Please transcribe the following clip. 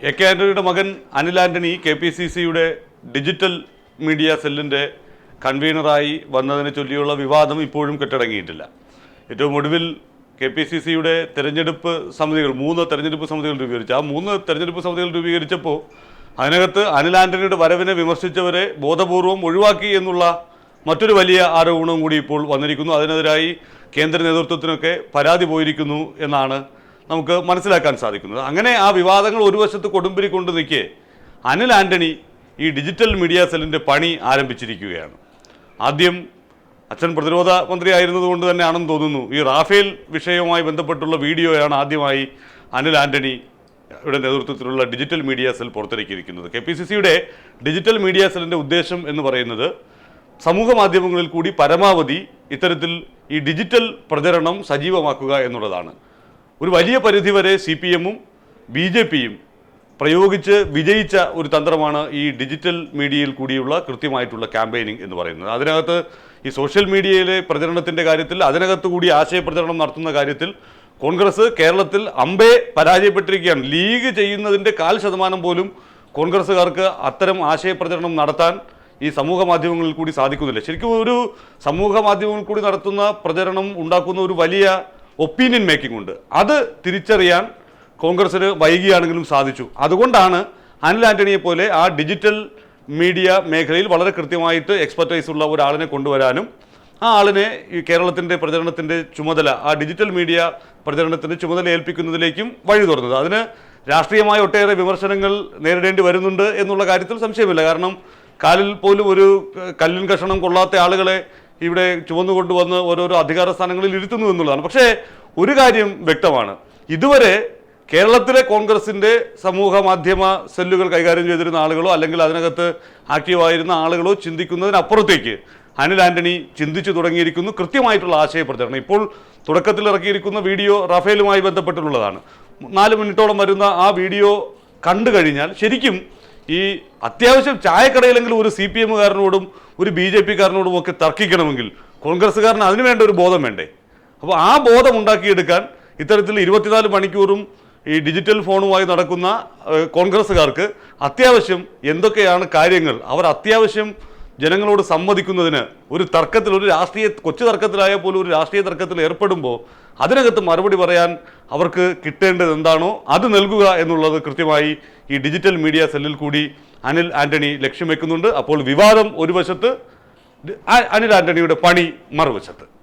A K ആന്റണിയുടെ മകൻ Anil Antony K P C സിയുടെ ഡിജിറ്റൽ മീഡിയ സെല്ലിന്റെ കൺവീനറായി വന്നതിനെ ചൊല്ലിയുള്ള വിവാദം ഇപ്പോഴും കെട്ടടങ്ങിയിട്ടില്ല. ഏറ്റവും ഒടുവിൽ കെ പി സി സിയുടെ തെരഞ്ഞെടുപ്പ് സമിതികൾ മൂന്ന് തെരഞ്ഞെടുപ്പ് സമിതികൾ രൂപീകരിച്ചു. ആ മൂന്ന് തെരഞ്ഞെടുപ്പ് സമിതികൾ രൂപീകരിച്ചപ്പോൾ അതിനകത്ത് അനിൽ ആന്റണിയുടെ വരവിനെ വിമർശിച്ചവരെ ബോധപൂർവം ഒഴിവാക്കി എന്നുള്ള മറ്റൊരു വലിയ ആരോപണവും കൂടി ഇപ്പോൾ വന്നിരിക്കുന്നു. അതിനെതിരായി കേന്ദ്ര നേതൃത്വത്തിനൊക്കെ പരാതി പോയിരിക്കുന്നു എന്നാണ് നമുക്ക് മനസ്സിലാക്കാൻ സാധിക്കുന്നത്. അങ്ങനെ ആ വിവാദങ്ങൾ ഒരു വശത്ത് കൊടുമ്പിരി കൊണ്ട് നിൽക്കെ അനിൽ ആന്റണി ഈ ഡിജിറ്റൽ മീഡിയ സെല്ലിന്റെ പണി ആരംഭിച്ചിരിക്കുകയാണ്. ആദ്യം അച്ഛൻ പ്രതിരോധ മന്ത്രിയായിരുന്നത് കൊണ്ട് തന്നെയാണെന്ന് തോന്നുന്നു. ഈ റാഫേൽ വിഷയവുമായി ബന്ധപ്പെട്ടുള്ള വീഡിയോയാണ് ആദ്യമായി അനിൽ ആന്റണി യുടെ നേതൃത്വത്തിലുള്ള ഡിജിറ്റൽ മീഡിയ സെൽ പുറത്തിറക്കിയിരിക്കുന്നത്. കെ പി സി സിയുടെ ഡിജിറ്റൽ മീഡിയ സെല്ലിന്റെ ഉദ്ദേശം എന്ന് പറയുന്നത് സമൂഹ മാധ്യമങ്ങളിൽ കൂടി പരമാവധി ഇത്തരത്തിൽ ഈ ഡിജിറ്റൽ പ്രചരണം സജീവമാക്കുക എന്നുള്ളതാണ്. ഒരു വലിയ പരിധിവരെ സി പി എമ്മും ബി ജെ പിയും പ്രയോഗിച്ച് വിജയിച്ച ഒരു തന്ത്രമാണ് ഈ ഡിജിറ്റൽ മീഡിയയിൽ കൂടിയുള്ള കൃത്യമായിട്ടുള്ള ക്യാമ്പയിനിങ് എന്ന് പറയുന്നത്. അതിനകത്ത് ഈ സോഷ്യൽ മീഡിയയിലെ പ്രചരണത്തിന്റെ കാര്യത്തിൽ അതിനകത്ത് കൂടി ആശയപ്രചരണം നടത്തുന്ന കാര്യത്തിൽ കോൺഗ്രസ് കേരളത്തിൽ അമ്പേ പരാജയപ്പെട്ടിരിക്കുകയാണ്. ലീഗ് ചെയ്യുന്നതിന്റെ കാൽ ശതമാനം പോലും കോൺഗ്രസ്സുകാർക്ക് അത്തരം ആശയപ്രചരണം നടത്താൻ ഈ സമൂഹ മാധ്യമങ്ങളിൽ കൂടി സാധിക്കുന്നില്ല. ശരിക്കും ഒരു സമൂഹ മാധ്യമങ്ങളിൽ കൂടി നടത്തുന്ന പ്രചരണം ഉണ്ടാക്കുന്ന ഒരു വലിയ ഒപ്പീനിയൻ മേക്കിംഗ് ഉണ്ട്. അത് തിരിച്ചറിയാൻ കോൺഗ്രസ്സിന് വൈകിയാണെങ്കിലും സാധിച്ചു. അതുകൊണ്ടാണ് അനിൽ ആന്റണിയെ പോലെ ആ ഡിജിറ്റൽ മീഡിയ മേഖലയിൽ വളരെ കൃത്യമായിട്ട് എക്സ്പെർട്ടൈസ് ഉള്ള ഒരാളിനെ കൊണ്ടുവരാനും ആ ആളിനെ ഈ കേരളത്തിന്റെ പ്രചരണത്തിന്റെ ചുമതല ആ ഡിജിറ്റൽ മീഡിയ പ്രചരണത്തിന്റെ ചുമതല ഏൽപ്പിക്കുന്നതിലേക്കും വഴി തുറന്നത് അതിന് രാഷ്ട്രീയമായ ഒട്ടേറെ വിമർശനങ്ങൾ നേരിടേണ്ടി വരുന്നുണ്ട് എന്നുള്ള കാര്യത്തിൽ സംശയമില്ല. കാരണം കാലിൽ പോലും ഒരു കല്ലിൻ കഷണം കൊള്ളാത്ത ആളുകളെ ഇവിടെ ചുവന്നു കൊണ്ടുവന്ന് ഓരോരോ അധികാര സ്ഥാനങ്ങളിൽ ഇരുത്തുന്നു എന്നുള്ളതാണ്. പക്ഷേ ഒരു കാര്യം വ്യക്തമാണ്. ഇതുവരെ കേരളത്തിലെ കോൺഗ്രസിന്റെ സമൂഹ മാധ്യമ സെല്ലുകൾ കൈകാര്യം ചെയ്തിരുന്ന ആളുകളോ അല്ലെങ്കിൽ അതിനകത്ത് ആക്റ്റീവായിരുന്ന ആളുകളോ ചിന്തിക്കുന്നതിനപ്പുറത്തേക്ക് അനിൽ ആന്റണി ചിന്തിച്ചു തുടങ്ങിയിരിക്കുന്നു. കൃത്യമായിട്ടുള്ള ആശയപ്രചരണം. ഇപ്പോൾ തുടക്കത്തിൽ ഇറക്കിയിരിക്കുന്ന വീഡിയോ റഫേലുമായി ബന്ധപ്പെട്ടുള്ളതാണ്. നാല് മിനിറ്റോളം വരുന്ന ആ വീഡിയോ കണ്ടു കഴിഞ്ഞാൽ ശരിക്കും ഈ അത്യാവശ്യം ചായക്കടയിലെങ്കിലും ഒരു സി പി എമ്മുകാരനോടും ഒരു ബി ജെ പിക്കാരനോടും ഒക്കെ തർക്കിക്കണമെങ്കിൽ കോൺഗ്രസ്സുകാരന് അതിനു വേണ്ട ഒരു ബോധം വേണ്ടേ? അപ്പോൾ ആ ബോധം ഉണ്ടാക്കിയെടുക്കാൻ ഇത്തരത്തിൽ ഇരുപത്തിനാല് മണിക്കൂറും ഈ ഡിജിറ്റൽ ഫോണുമായി നടക്കുന്ന കോൺഗ്രസ്സുകാർക്ക് അത്യാവശ്യം എന്തൊക്കെയാണ് കാര്യങ്ങൾ? അവർ അത്യാവശ്യം ജനങ്ങളോട് സമ്മതിക്കുന്നതിന് ഒരു തർക്കത്തിൽ ഒരു രാഷ്ട്രീയ കൊച്ചു തർക്കത്തിലായ പോലും ഒരു രാഷ്ട്രീയ തർക്കത്തിൽ ഏർപ്പെടുമ്പോൾ അതിനകത്ത് മറുപടി പറയാൻ അവർക്ക് കിട്ടേണ്ടത് എന്താണോ അത് നൽകുക എന്നുള്ളത് കൃത്യമായി ഈ ഡിജിറ്റൽ മീഡിയ സെല്ലിൽ കൂടി അനിൽ ആന്റണി ലക്ഷ്യം വെക്കുന്നുണ്ട്. അപ്പോൾ വിവാദം ഒരു വശത്ത് അനിൽ ആന്റണിയുടെ പണി മറുവശത്ത്.